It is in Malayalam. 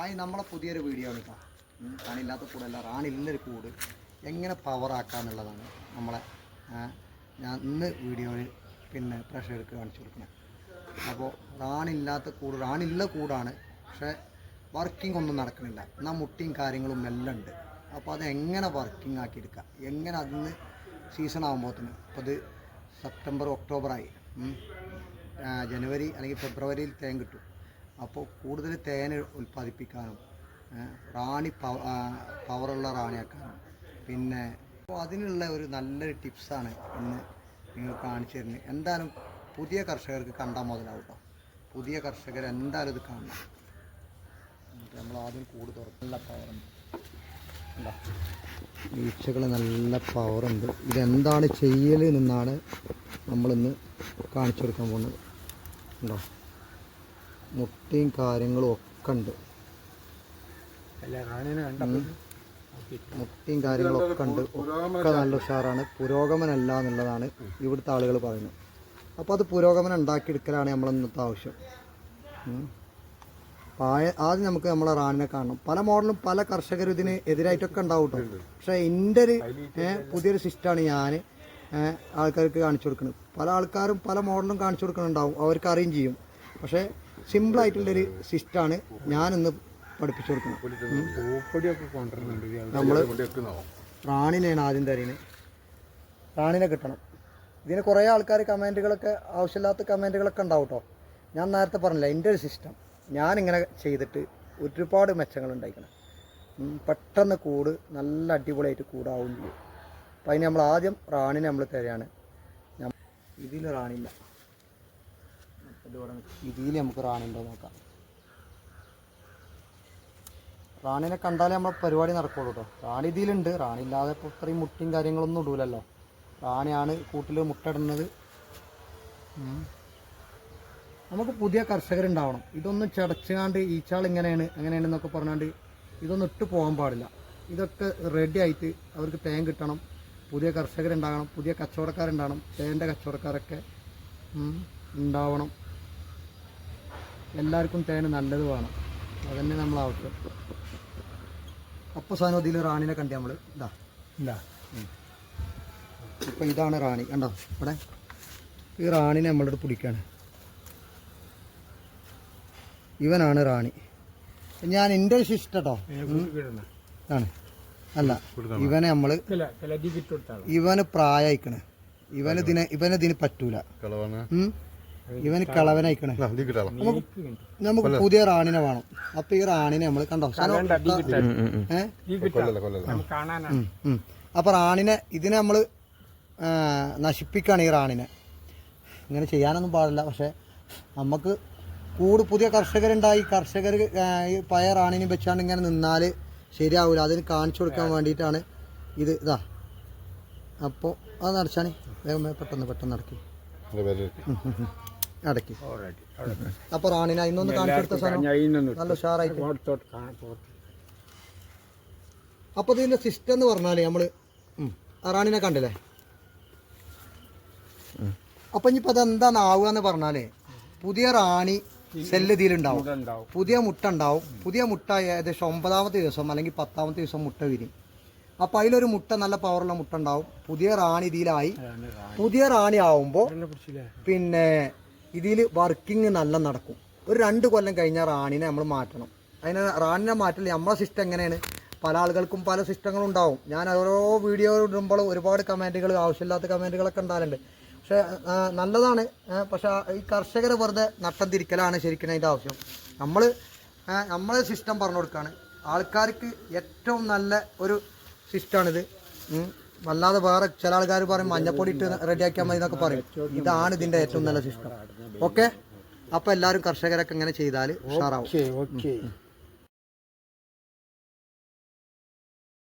ഹായ് നമ്മളെ പുതിയൊരു വീഡിയോ ആണ് കേട്ടോ റാണില്ലാത്ത കൂടല്ല റാണില്ലൊരു കൂട്. എങ്ങനെ പവർ ആക്കാന്നുള്ളതാണ് നമ്മളെ ഞാൻ ഇന്ന് വീഡിയോയിൽ പിന്നെ പ്രഷർ എടുക്കുക കാണിച്ചു കൊടുക്കുന്നത് അപ്പോൾ റാണില്ലാത്ത കൂട് റാണില്ല കൂടാണ് പക്ഷേ വർക്കിംഗ് ഒന്നും നടക്കുന്നില്ല എന്നാൽ മുട്ടിയും കാര്യങ്ങളും എല്ലാം ഉണ്ട്. അപ്പോൾ അത് എങ്ങനെ വർക്കിംഗ് ആക്കി എടുക്കാം? എങ്ങനെ അതിന് സീസൺ ആകുമ്പോഴത്തേന് അപ്പോൾ അത് സെപ്റ്റംബർ ഒക്ടോബറായി. ജനുവരി അല്ലെങ്കിൽ ഫെബ്രുവരിയിൽ തേൻ കിട്ടും. അപ്പോൾ കൂടുതൽ തേൻ ഉൽപ്പാദിപ്പിക്കാനും റാണി പവ പവറുള്ള റാണിയാക്കാനും. പിന്നെ അപ്പോൾ അതിനുള്ള ഒരു നല്ലൊരു ടിപ്സാണ് ഇന്ന് നിങ്ങൾ കാണിച്ചു തരുന്നത്. എന്തായാലും പുതിയ കർഷകർക്ക് കണ്ടാൽ മുതലാവും കേട്ടോ പുതിയ കർഷകർ എന്തായാലും ഇത് കാണണം. നമ്മൾ ആദ്യം കൂട് തുറക്കും. നല്ല പവറുണ്ട് ഉണ്ടോ. നല്ല പവറുണ്ട് ഇതെന്താണ് ചെയ്യൽ നിന്നാണ് നമ്മളിന്ന് കാണിച്ചു കൊടുക്കാൻ പോകുന്നത്. ഉണ്ടോ മുട്ടയും കാര്യങ്ങളും ഒക്കെ ഉണ്ട്. മുട്ടയും കാര്യങ്ങളൊക്കെ ഉണ്ട്. ഒക്കെ നല്ല ഉഷാറാണ്. പുരോഗമനല്ല എന്നുള്ളതാണ് ഇവിടുത്തെ ആളുകൾ പറയുന്നത്. അപ്പോൾ അത് പുരോഗമനം ഉണ്ടാക്കിയെടുക്കലാണ് നമ്മൾ ഇന്നത്തെ ആവശ്യം. പായ ആദ്യം നമുക്ക് നമ്മളെ റാണിനെ കാണണം. പല മോഡലും പല കർഷകരും ഇതിന് എതിരായിട്ടൊക്കെ ഉണ്ടാവും കേട്ടോ പക്ഷേ എന്റെ ഒരു പുതിയൊരു സിസ്റ്റമാണ് ഞാൻ ആൾക്കാർക്ക് കാണിച്ചു കൊടുക്കുന്നത്. പല ആൾക്കാരും പല മോഡലും കാണിച്ചു കൊടുക്കുന്നുണ്ടാവും. അവർക്ക് അറിയും ചെയ്യും. പക്ഷേ സിമ്പിളായിട്ടുള്ളൊരു സിസ്റ്റമാണ് ഞാനിന്ന് പഠിപ്പിച്ചു കൊടുക്കുന്നത്. നമ്മൾ റാണിനെയാണ് ആദ്യം തരുന്നത് റാണിനെ കിട്ടണം. ഇതിന് കുറേ ആൾക്കാർ കമന്റുകളൊക്കെ ആവശ്യമില്ലാത്ത കമന്റുകളൊക്കെ ഉണ്ടാവും കേട്ടോ ഞാൻ നേരത്തെ പറഞ്ഞില്ല എന്റെ ഒരു സിസ്റ്റം. ഞാനിങ്ങനെ ചെയ്തിട്ട് ഒരുപാട് മെച്ചങ്ങൾ ഉണ്ടായിക്കണം. പെട്ടെന്ന് കൂട് നല്ല അടിപൊളിയായിട്ട് കൂടാവും ചെയ്യും. അപ്പം അതിന് നമ്മൾ ആദ്യം റാണിനെ നമ്മൾ തരികയാണ് ഇതിൽ റാണില്ല. ഇതിൽ നമുക്ക് റാണി ഉണ്ടോ നോക്കാം. റാണിനെ കണ്ടാലേ നമ്മളെ പരിപാടി നടക്കുള്ളൂ കേട്ടോ റാണി ഇതിലുണ്ട്. റാണി ഇല്ലാതെ ഇപ്പോൾ ഇത്രയും മുട്ടിയും കാര്യങ്ങളൊന്നും ഇടൂലല്ലോ. റാണിയാണ് കൂട്ടിൽ മുട്ടയിടുന്നത്. നമുക്ക് പുതിയ കർഷകരുണ്ടാവണം. ഇതൊന്നും ചടച്ചുകാണ്ട് ഈച്ചാൾ ഇങ്ങനെയാണ് അങ്ങനെയാണെന്നൊക്കെ പറഞ്ഞാണ്ട് ഇതൊന്നും ഇട്ട് പോകാൻ പാടില്ല. ഇതൊക്കെ റെഡി ആയിട്ട് അവർക്ക് തേൻ കിട്ടണം. പുതിയ കർഷകരുണ്ടാകണം. പുതിയ കച്ചവടക്കാരുണ്ടാകണം. തേന്റെ കച്ചവടക്കാരൊക്കെ ഉണ്ടാവണം. എല്ലാവർക്കും തേന് നല്ലത് വേണം. അതന്നെ നമ്മൾ ആവശ്യം. അപ്പോൾ സാധനം ഇതിൽ റാണിനെ കണ്ടി നമ്മൾ ഇതാ ഇതാ. ഇപ്പം ഇതാണ് റാണി. കണ്ടോ? ഇവിടെ. ഈ റാണിനെ നമ്മളോട് പിടിക്കാണ്. ഇവനാണ് റാണി. ഞാൻ എന്റെ ശിഷ്ടട്ടോ ആണ്. അല്ല ഇവനെ നമ്മൾ ഇവന് പ്രായയിക്കണ്. ഇവന് ഇതിനെ ഇവന് ഇതിന് പറ്റൂല? ഇവന് കളവനായിക്കണേ. നമുക്ക് പുതിയ റാണിനെ വേണം. അപ്പൊ ഈ റാണിനെ നമ്മൾ കണ്ടോ? ഉം. റാണിനെ ഇതിനെ നമ്മൾ നശിപ്പിക്കാണ് ഈ റാണിനെ. ഇങ്ങനെ ചെയ്യാനൊന്നും പാടില്ല. പക്ഷെ നമുക്ക് കൂട് പുതിയ കർഷകരുണ്ടായി. കർഷകർ ഈ പഴയ റാണിനെ വെച്ചാണ്ട് ഇങ്ങനെ നിന്നാൽ ശരിയാവില്ല അതിന് കാണിച്ചു കൊടുക്കാൻ വേണ്ടിയിട്ടാണ് ഇത് ഇതാ. അപ്പോൾ അത് നടച്ചാണ്. വേഗം പെട്ടെന്ന് പെട്ടെന്ന് പേര് അടക്കി. അപ്പൊ റാണിനെ ഇന്നൊന്ന് കാണിച്ചെടുത്ത സാധനം നല്ല ഉഷാറായിട്ട്. അപ്പോൾ ഇതിന്റെ സിസ്റ്റം എന്ന് പറഞ്ഞാൽ നമ്മൾ റാണിനെ കണ്ടില്ലേ? അപ്പം ഇനിയിപ്പോൾ അതെന്താണാവുക എന്ന് പറഞ്ഞാലേ പുതിയ റാണി സെല്ല് ഇതിലുണ്ടാവും പുതിയ മുട്ട ഉണ്ടാവും പുതിയ മുട്ട ഏകദേശം ഒമ്പതാമത്തെ ദിവസം അല്ലെങ്കിൽ പത്താമത്തെ ദിവസം മുട്ട വിരിയും. അപ്പൊ അതിലൊരു മുട്ട നല്ല പവറുള്ള മുട്ട ഉണ്ടാവും പുതിയ റാണി ഇതിലായി. പുതിയ റാണി ആവുമ്പോൾ പിന്നെ ഇതിൽ വർക്കിംഗ് നല്ല നടക്കും. ഒരു രണ്ട് കൊല്ലം കഴിഞ്ഞാൽ റാണിനെ നമ്മൾ മാറ്റണം. അതിന് റാണിനെ മാറ്റില്ല നമ്മളെ സിസ്റ്റം എങ്ങനെയാണ്? പല ആളുകൾക്കും പല സിസ്റ്റങ്ങളും ഉണ്ടാവും. ഞാൻ ഓരോ വീഡിയോ ഇടുമ്പോൾ ഒരുപാട് കമന്റുകൾ ആവശ്യമില്ലാത്ത കമന്റുകളൊക്കെ ഉണ്ടാകലുണ്ട് പക്ഷേ നല്ലതാണ്. പക്ഷേ ഈ കർഷകരെ വെറുതെ നട്ടം തിരിക്കലാണ് ശരിക്കും അതിന്റെ ആവശ്യം. നമ്മൾ നമ്മളെ സിസ്റ്റം പറഞ്ഞു കൊടുക്കുകയാണ് ആൾക്കാർക്ക് ഏറ്റവും നല്ല ഒരു സിസ്റ്റമാണിത്. വല്ലാതെ വേറെ ചില ആൾക്കാർ പറയും മഞ്ഞപ്പൊടി ഇട്ട് റെഡിയാക്കിയാൽ മതി എന്നൊക്കെ പറയും. ഇതാണ് ഇതിന്റെ ഏറ്റവും നല്ല സിസ്റ്റം ഓക്കെ? അപ്പോൾ എല്ലാവരും കർഷകരൊക്കെ ഇങ്ങനെ ചെയ്താൽ ഉഷാറാവും.